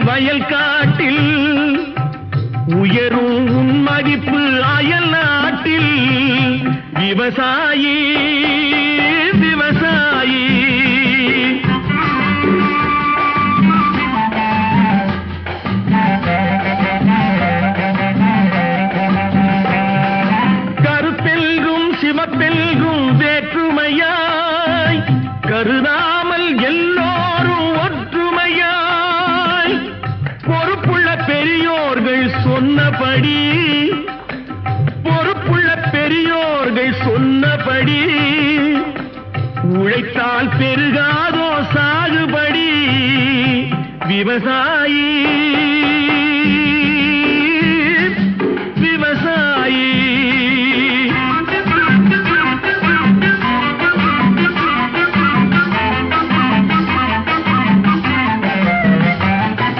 வயல் காட்டில் உயரும் உன் மதிப்பு அயல் நாட்டில். விவசாயி விவசாயி. கருப்பெல்கும் சிவப்பெல்கும் வேற்றுமையாய் கருதாமல் எல்லாம் சொன்னபடி பொறுப்புள்ள பெரியோர்கள் சொன்னபடி உழைத்தால் பெருகாதோ சாகுபடி விவசாயி